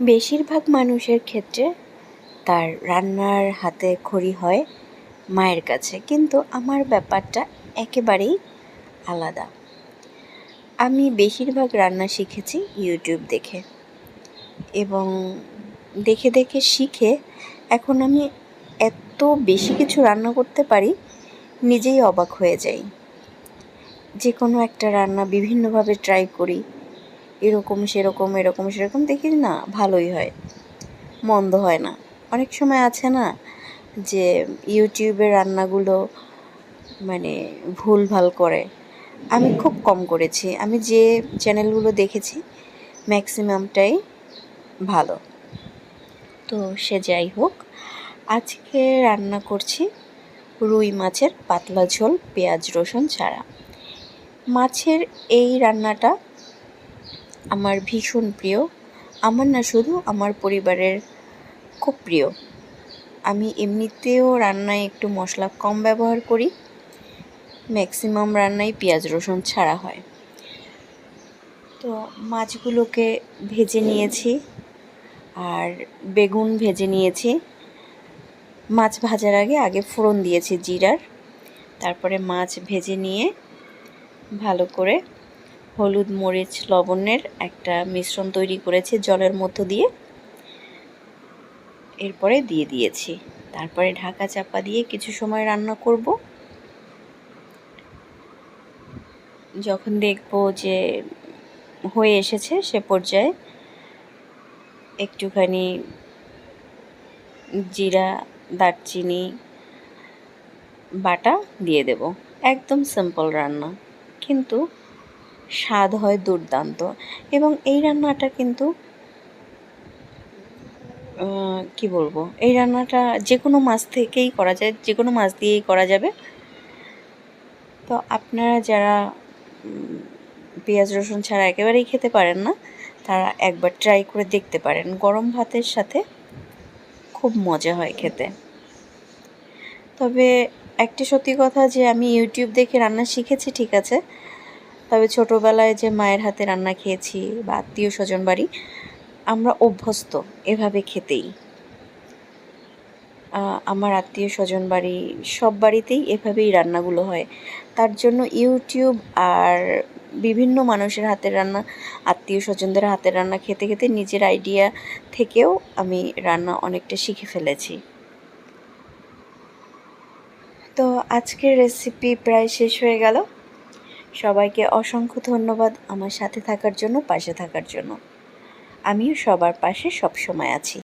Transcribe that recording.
বেশিরভাগ মানুষের ক্ষেত্রে তার রান্নার হাতে খড়ি হয় মায়ের কাছে, কিন্তু আমার ব্যাপারটা একেবারেই আলাদা। আমি বেশিরভাগ রান্না শিখেছি ইউটিউব দেখে এবং দেখে দেখে শিখে এখন আমি এত বেশি কিছু রান্না করতে পারি, নিজেই অবাক হয়ে যাই। যে কোনো একটা রান্না বিভিন্নভাবে ট্রাই করি এরকম, সেরকম এরকম, সেরকম দেখি না, ভালোই হয়। মন্দ হয় না। অনেক সময় আছে না যে ইউটিউবের রান্নাগুলো মানে ভুল ভালো করে। আমি খুব কম করেছি। আমি যে চ্যানেলগুলো দেখেছি ম্যাক্সিমামটাই ভালো। তো সে যাই হোক, আজকে রান্না করছি রুই মাছের পাতলা ঝোল, পেঁয়াজ, রসুন ছাড়া। মাছের এই রান্নাটা আমার ভীষণ প্রিয়। আমার না শুধু আমার পরিবারের খুব প্রিয়। আমি এমনিতেও রান্নায় একটু মশলা কম ব্যবহার করি। ম্যাক্সিমাম রান্নায় পেঁয়াজ রসুন ছাড়া হয়। তো মাছগুলোকে ভেজে নিয়েছি আর বেগুন ভেজে নিয়েছি। মাছ ভাজার আগে আগে ফোড়ন দিয়েছি জিরার। তারপরে মাছ ভেজে নিয়ে ভালো করে হলুদ মরিচ লবণের একটা মিশ্রণ তৈরি করেছি, জলের মধ্য দিয়ে। এরপরে দিয়ে দিয়েছি। তারপরে ঢাকা চাপা দিয়ে কিছু সময় রান্না করব। যখন দেখব যে হয়ে এসেছে সে পর্যায়ে একটুখানি জিরা, দারচিনি, বাটা দিয়ে দেব। একদম সিম্পল রান্না। কিন্তু স্বাদ হয় দুর্দান্ত। এবং এই রান্নাটা কিন্তু কি বলব? এই রান্নাটা যে কোনো মাছ থেকেই করা যায় যে কোনো মাছ দিয়েই করা যাবে। তো আপনারা যারা পেঁয়াজ, রসুন ছাড়া একেবারেই খেতে পারেন না, তারা একবার ট্রাই করে দেখতে পারেন। গরম ভাতের সাথে খুব মজা হয় খেতে। তবে একটি সত্যি কথা যে, আমি ইউটিউব দেখে রান্না শিখেছি, ঠিক আছে? তবে ছোটোবেলায় যে মায়ের হাতে রান্না খেয়েছি বা আত্মীয় স্বজন বাড়ি, আমরা অভ্যস্ত এভাবে খেতেই। আমার আত্মীয় স্বজন বাড়ি সব বাড়িতেই এভাবেই রান্নাগুলো হয়। তার জন্য ইউটিউব আর বিভিন্ন মানুষের হাতের রান্না, আত্মীয় স্বজনদের হাতের রান্না খেতে খেতে নিজের আইডিয়া থেকেও আমি রান্না অনেকটা শিখে ফেলেছি। তো আজকের রেসিপি প্রায় শেষ হয়ে গেল। সবাইকে অসংখ্য ধন্যবাদ আমার সাথে থাকার জন্য, পাশে থাকার জন্য। আমিও সবার পাশে সব সময় আছি।